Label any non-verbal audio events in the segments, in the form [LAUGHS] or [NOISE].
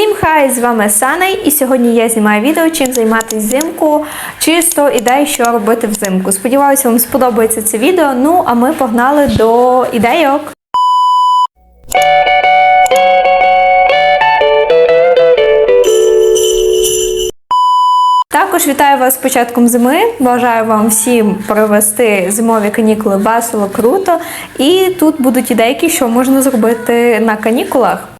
Всім хай, з вами Саней, і сьогодні я знімаю відео, чим займатися взимку, чисто ідей, що робити взимку. Сподіваюся, вам сподобається це відео. Ну, а ми погнали до ідейок. Також вітаю вас з початком зими. Бажаю вам всім провести зимові канікули весело, круто. І тут будуть ідейки, що можна зробити на канікулах.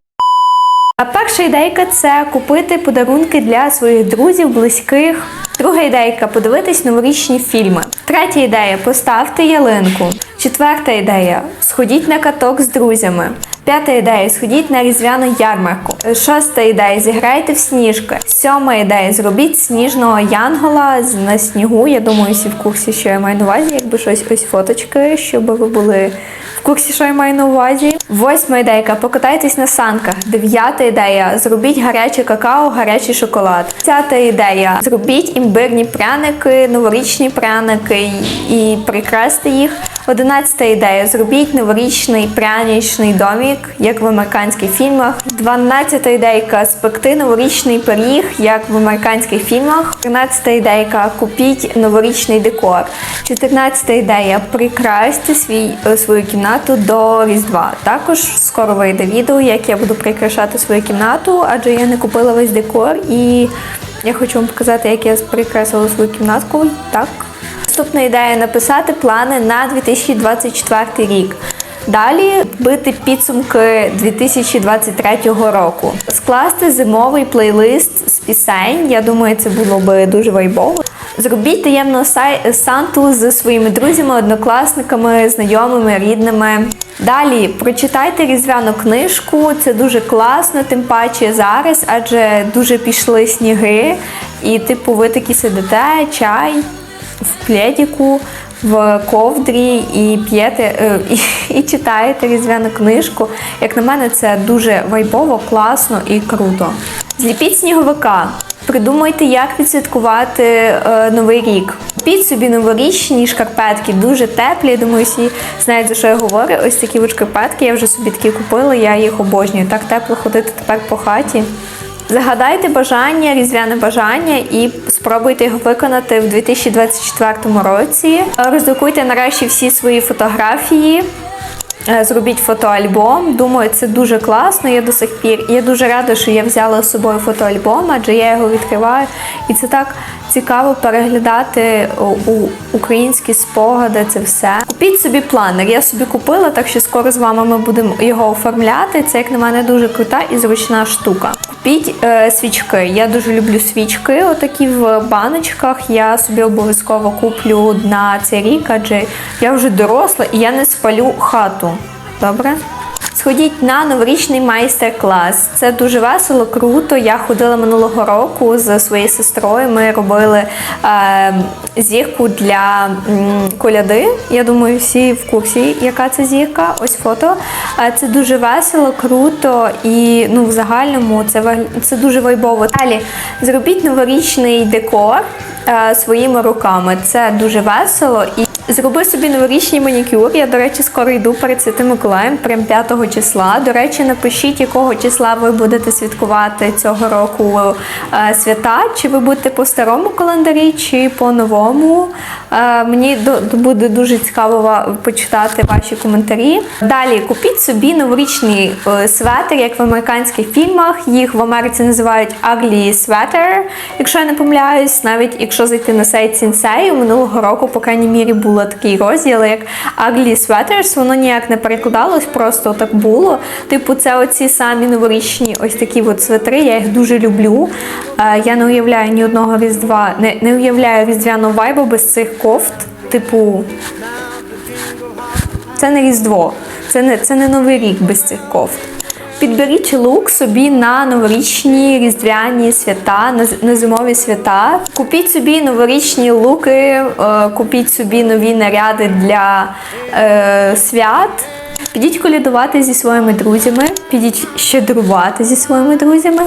Перша ідейка це купити подарунки для своїх друзів, близьких. Друга ідейка подивитись новорічні фільми. Третя ідея поставте ялинку. Четверта ідея сходіть на каток з друзями. П'ята ідея сходіть на різдвяну ярмарку. Шоста ідея зіграйте в сніжки. Сьома ідея зробіть сніжного янгола на снігу. Я думаю, всі в курсі, що я маю на увазі, якби щось ось фоточки, щоб ви були в курсі, що я маю на увазі. Восьма ідейка покатайтесь на санках. Дев'ята ідея зробіть гаряче какао, гарячий шоколад. Десята ідея зробіть імбирні пряники, новорічні пряники і прикрасьте їх. Одинадцята ідея зробіть новорічний пряничний домік, як в американських фільмах. Дванадцята ідейка спекти новорічний пиріг, як в американських фільмах. Тринадцята ідейка купіть новорічний декор. Чотирнадцята ідея прикрасьте свій е, свою кімнату до Різдва. Також скоро вийде відео, як я буду прикрашати свою кімнату, адже я не купила весь декор і я хочу вам показати, як я прикрасила свою кімнатку. Так. Наступна ідея написати плани на 2024 рік. Далі бити підсумки 2023 року, скласти зимовий плейлист з пісень. Я думаю, це було би дуже вайбово. Зробіть таємну санту зі своїми друзями, однокласниками, знайомими, рідними. Далі прочитайте різдвяну книжку. Це дуже класно, тим паче зараз, адже дуже пішли сніги, і типу ви такі сидите, чай в пледіку, в ковдрі і п'єте е, і, [LAUGHS] і читаєте різдвяну книжку. Як на мене, це дуже вайбово, класно і круто. Зліпіть сніговика. Придумайте, як відсвяткувати е, новий рік. Купіть собі новорічні шкарпетки, дуже теплі. Я думаю, всі знають за що я говорю. Ось такі от шкарпетки. Я вже собі такі купила. Я їх обожнюю. Так тепло ходити тепер по хаті. Загадайте бажання, різдвяне бажання і спробуйте його виконати в 2024 році. Роздукуйте нарешті всі свої фотографії. Е, Зробіть фотоальбом. Думаю, це дуже класно. Я до сих пір. Я дуже рада, що я взяла з собою фотоальбом, адже я його відкриваю. І це так цікаво переглядати у, українські спогади. Це все. Купіть собі планер. Я собі купила, так що скоро з вами ми будемо його оформляти. Це як на мене дуже крута і зручна штука. Купіть е, свічки. Я дуже люблю свічки, отакі в баночках. Я собі обов'язково куплю на цей рік, адже я вже доросла і я не спалю хату. Добре? Сходіть на новорічний майстер-клас. Це дуже весело, круто. Я ходила минулого року з своєю сестрою. Ми робили е, зірку для коляди. Я думаю, всі в курсі, яка це зірка. Ось фото. Е, це дуже весело, круто і ну, в загальному це, це дуже вайбово. Далі зробіть новорічний декор е, своїми руками. Це дуже весело і. Зроби собі новорічний манікюр. Я, до речі, скоро йду перед Святим Миколаєм, прям 5 числа. До речі, напишіть, якого числа ви будете святкувати цього року е, свята. Чи ви будете по старому календарі, чи по новому. Е, мені буде дуже цікаво почитати ваші коментарі. Далі купіть собі новорічний е, светр, як в американських фільмах. Їх в Америці називають ugly sweater, якщо я не помиляюсь, навіть якщо зайти на сайт Sensei, минулого року, по крайній мірі, було такий розділ, як ugly sweaters, воно ніяк не перекладалось, просто так було. Типу, це оці самі новорічні ось такі от светри, я їх дуже люблю. Е, Я не уявляю ні одного різдва, не, не уявляю різдвяного вайбу без цих кофт. Типу, це не Різдво, це не, це не Новий рік без цих кофт. Підберіть лук собі на новорічні різдвяні свята, на, зимові свята. Купіть собі новорічні луки, е, купіть собі нові наряди для е, свят. Підіть колядувати зі своїми друзями, підіть щедрувати зі своїми друзями,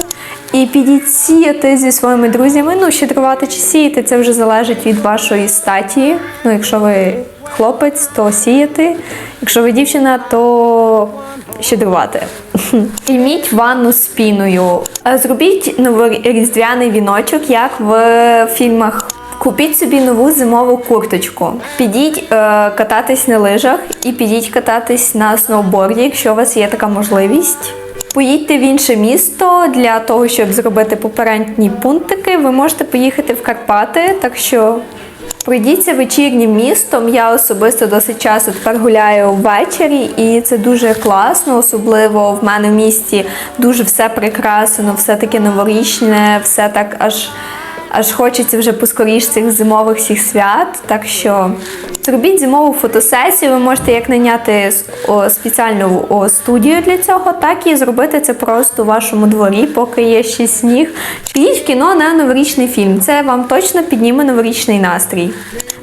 і підіть сіяти зі своїми друзями. Ну, щедрувати чи сіяти, це вже залежить від вашої статі. Ну, якщо ви хлопець, то сіяти. Якщо ви дівчина, то щедрувати. Візьміть [LAUGHS] ванну з піною. Е, Зробіть новоріздвяний віночок, як в фільмах. Купіть собі нову зимову курточку. Підіть е, кататись на лижах і підіть кататись на сноуборді, якщо у вас є така можливість. Поїдьте в інше місто для того, щоб зробити попередні пунктики. Ви можете поїхати в Карпати, так що пройдіться вечірнім містом. Я особисто досить часто тепер гуляю ввечері, і це дуже класно. Особливо в мене в місті дуже все прикрасено, все таке новорічне, все так аж. Аж хочеться вже поскоріш цих зимових всіх свят. Так що зробіть зимову фотосесію. Ви можете як найняти спеціальну студію для цього, так і зробити це просто у вашому дворі, поки є ще сніг. Підіть кіно на новорічний фільм. Це вам точно підніме новорічний настрій.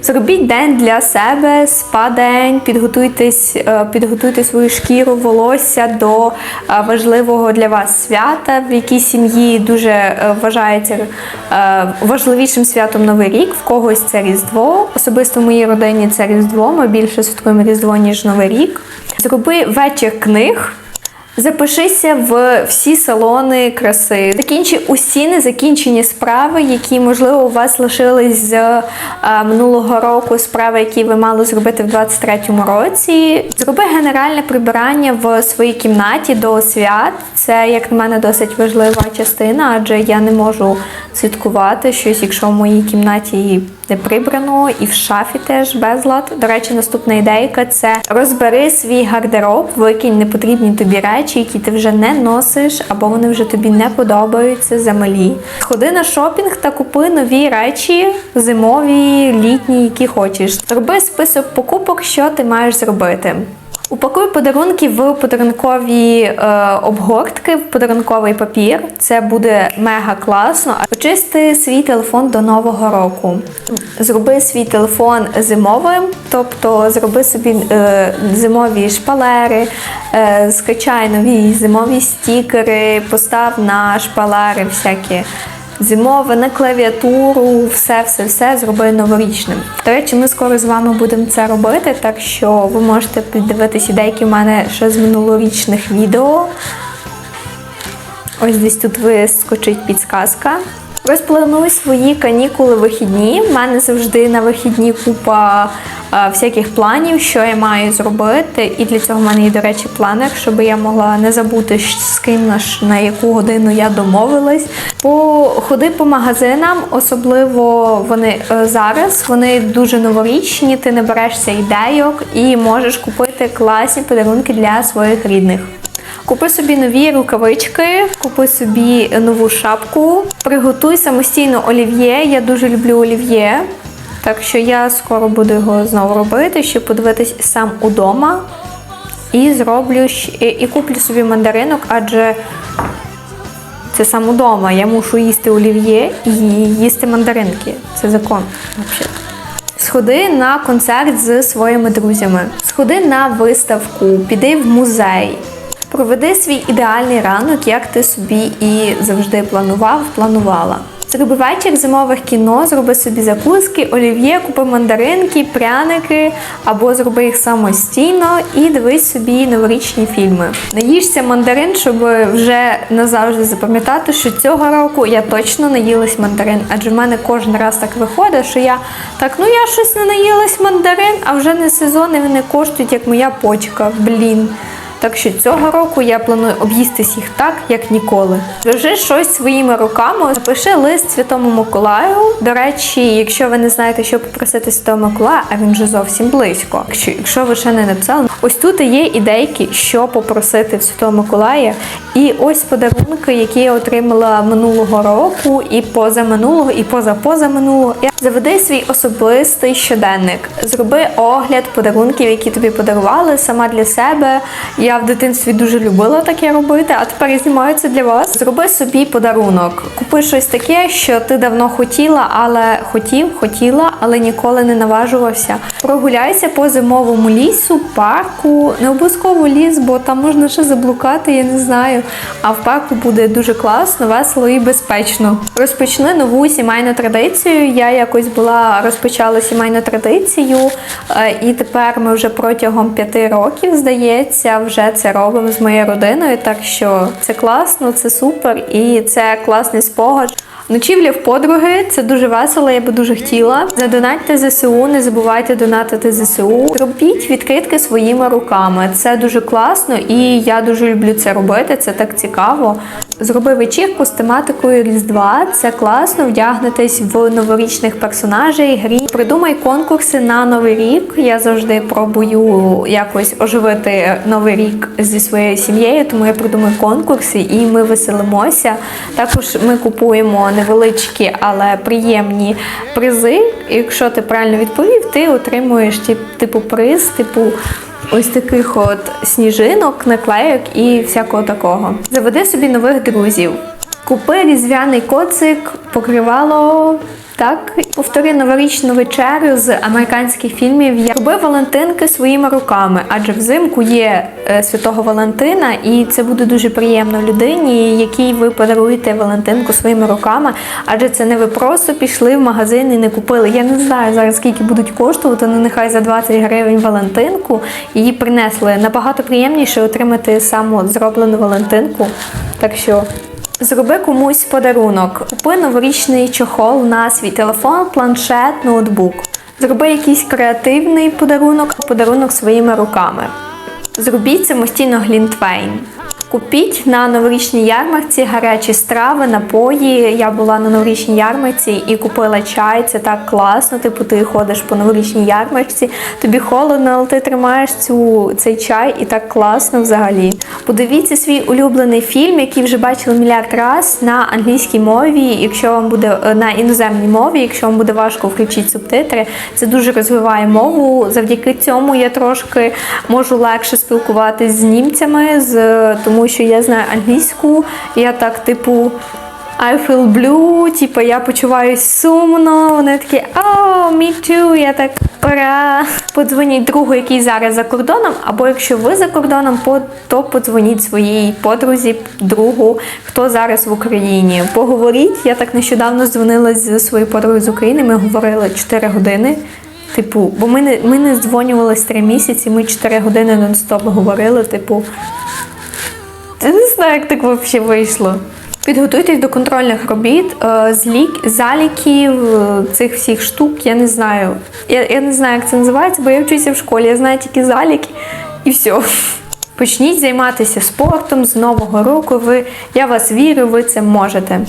Зробіть день для себе, спа-день, підготуйтесь, е, підготуйте свою шкіру, волосся до е, важливого для вас свята, в якій сім'ї дуже е, вважається важливішим святом Новий рік. В когось це Різдво. Особисто в моїй родині це Різдво. Ми більше святкуємо Різдво, ніж Новий рік. Зроби вечір книг. Запишися в всі салони краси. Закінчи усі незакінчені справи, які можливо у вас лишились з е, минулого року. Справи, які ви мали зробити в 23-му році. Зроби генеральне прибирання в своїй кімнаті до свят. Це, як на мене, досить важлива частина, адже я не можу святкувати щось, якщо в моїй кімнаті не прибрано, і в шафі теж безлад. До речі, наступна ідейка це розбери свій гардероб, викинь непотрібні тобі речі, які ти вже не носиш, або вони вже тобі не подобаються замалі. Ходи на шопінг та купи нові речі, зимові, літні, які хочеш. Зроби список покупок, що ти маєш зробити. Упакуй подарунки в подарункові е, обгортки, в подарунковий папір. Це буде мега класно. Очисти свій телефон до нового року. Зроби свій телефон зимовим, тобто зроби собі е, зимові шпалери, е, скачай нові зимові стікери, постав на шпалери всякі. Зимове на клавіатуру, все, все, все зроби новорічним. До речі, ми скоро з вами будемо це робити, так що ви можете піддивитися деякі в мене ще з минулорічних відео. Ось десь тут вискочить підсказка. Розплануй свої канікули вихідні. У мене завжди на вихідні купа е, всяких планів, що я маю зробити. І для цього в мене є, до речі, планер, щоб я могла не забути, з ким на, на яку годину я домовилась. Походи по магазинам, особливо вони е, зараз. Вони дуже новорічні, ти не берешся ідейок і можеш купити класні подарунки для своїх рідних. Купи собі нові рукавички, купи собі нову шапку, приготуй самостійно олів'є. Я дуже люблю олів'є. Так що я скоро буду його знову робити, щоб подивитись сам удома. І зроблю і, і куплю собі мандаринок, адже це сам удома. Я мушу їсти олів'є і їсти мандаринки. Це закон. Взагалі. Сходи на концерт з своїми друзями, сходи на виставку, піди в музей. Проведи свій ідеальний ранок, як ти собі і завжди планував, планувала. Зроби вечір зимових кіно, зроби собі закуски, олів'є, купи мандаринки, пряники або зроби їх самостійно і дивись собі новорічні фільми. Наїжся мандарин, щоб вже назавжди запам'ятати, що цього року я точно наїлась мандарин, адже в мене кожен раз так виходить, що я так, ну я щось не наїлась мандарин, а вже не сезон і вони коштують як моя почка. Блін. Так що цього року я планую об'їстись їх так, як ніколи. Зв'яжи щось своїми руками, напиши лист Святому Миколаю. До речі, якщо ви не знаєте, що попросити Святого Миколая, а він вже зовсім близько. Якщо, якщо ви ще не написали, ось тут є ідейки, що попросити в Святого Миколая. І ось подарунки, які я отримала минулого року, і позаминулого, і позапозаминулого. Заведи свій особистий щоденник. Зроби огляд подарунків, які тобі подарували сама для себе. Я в дитинстві дуже любила таке робити, а тепер я знімаю це для вас. Зроби собі подарунок. Купи щось таке, що ти давно хотіла, але хотів, хотіла, але ніколи не наважувався. Прогуляйся по зимовому лісу, парку. Не обов'язково ліс, бо там можна ще заблукати, я не знаю. А в парку буде дуже класно, весело і безпечно. Розпочни нову сімейну традицію. Я якось була розпочала сімейну традицію, е, і тепер ми вже протягом п'яти років, здається, вже це робимо з моєю родиною. Так що це класно, це супер і це класний спогад. Ночівля в подруги це дуже весело, я би дуже хотіла. Задонатьте ЗСУ, не забувайте донатити ЗСУ. Робіть відкритки своїми руками. Це дуже класно, і я дуже люблю це робити. Це так цікаво. Зроби вечірку з тематикою Різдва. Це класно. Вдягнетесь в новорічних персонажей. Грі. Придумай конкурси на новий рік. Я завжди пробую якось оживити новий рік зі своєю сім'єю, тому я придумаю конкурси і ми веселимося. Також ми купуємо невеличкі, але приємні призи. І Якщо ти правильно відповів, ти отримуєш типу приз, типу. Ось таких от сніжинок, наклейок і всякого такого. Заведи собі нових друзів. Купи різдвяний коцик, покривало. Так, повтори новорічну вечерю з американських фільмів. Я роби Валентинки своїми руками, адже взимку є е, святого Валентина, і це буде дуже приємно людині, якій ви подаруєте Валентинку своїми руками. Адже це не ви просто пішли в магазин і не купили. Я не знаю зараз скільки будуть коштувати, ну нехай за 20 гривень Валентинку її принесли. Набагато приємніше отримати саму зроблену Валентинку. Так що Зроби комусь подарунок. Купи новорічний чохол на свій телефон, планшет, ноутбук. Зроби якийсь креативний подарунок, подарунок своїми руками. Зробіть самостійно глінтвейн. Купіть на новорічній ярмарці гарячі страви, напої. Я була на новорічній ярмарці і купила чай. Це так класно. Типу, ти ходиш по новорічній ярмарці, тобі холодно, але ти тримаєш цю, цей чай і так класно взагалі. Подивіться свій улюблений фільм, який вже бачили мільярд раз на англійській мові. Якщо вам буде е, на іноземній мові, якщо вам буде важко включити субтитри, це дуже розвиває мову. Завдяки цьому я трошки можу легше спілкуватись з німцями, з тому що я знаю англійську. Я так, типу. I feel blue, типу я почуваюсь сумно. Вони такі, oh, me too, я так ура. Подзвоніть другу, який зараз за кордоном, або якщо ви за кордоном, то подзвоніть своїй подрузі, другу, хто зараз в Україні. Поговоріть. Я так нещодавно дзвонила зі своєю подругою з України. Ми говорили 4 години. Типу, бо ми не ми не здзвонювалися 3 місяці, ми 4 години нон-стоп говорили, типу. Я не знаю, як так взагалі вийшло. Підготуйтесь до контрольних робіт е, з лік, заліків, е, цих всіх штук. Я не знаю. Я, я не знаю, як це називається, бо я вчуся в школі. Я знаю тільки заліки і все. Почніть займатися спортом з нового року. Ви, я вас вірю, ви це можете.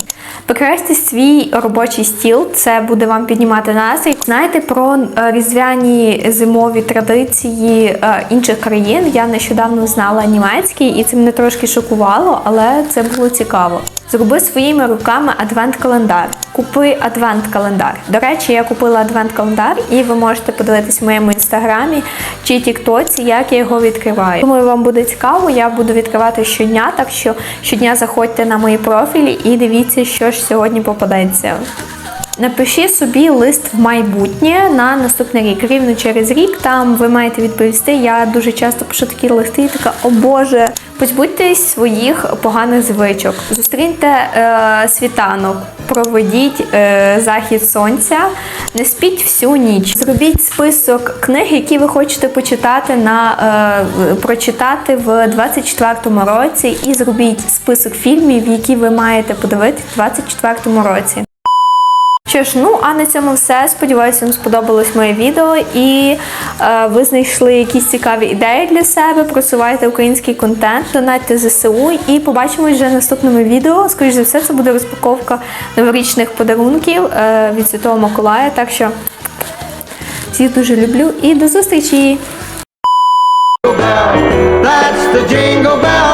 Покрасьте свій робочий стіл, це буде вам піднімати настрій. Знаєте про е, різдвяні зимові традиції е, інших країн. Я нещодавно знала німецький, і це мене трошки шокувало, але це було цікаво. Зроби своїми руками адвент-календар. Купи адвент-календар. До речі, я купила адвент-календар, і ви можете подивитись в моєму інстаграмі чи тіктоці, як я його відкриваю. Думаю, вам буде цікаво. Я буду відкривати щодня, так що щодня заходьте на мої профілі і дивіться, що ж сьогодні попадеться. Напиши собі лист в майбутнє на наступний рік. Рівно через рік там ви маєте відповісти. Я дуже часто пишу такі листи, і така, о Боже, позбудьтесь своїх поганих звичок. Зустріньте е, світанок, проведіть е, захід сонця, не спіть всю ніч. Зробіть список книг, які ви хочете почитати на е, прочитати в 24-му році, і зробіть список фільмів, які ви маєте подивитися в 24-му році. Що ж, ну а на цьому все. Сподіваюся, вам сподобалось моє відео і е, ви знайшли якісь цікаві ідеї для себе. Просувайте український контент, донатьте ЗСУ і побачимось вже в наступному відео. Скоріше за все, це буде розпаковка новорічних подарунків е, від Святого Миколая. Так що всіх дуже люблю і до зустрічі! That's the jingle bell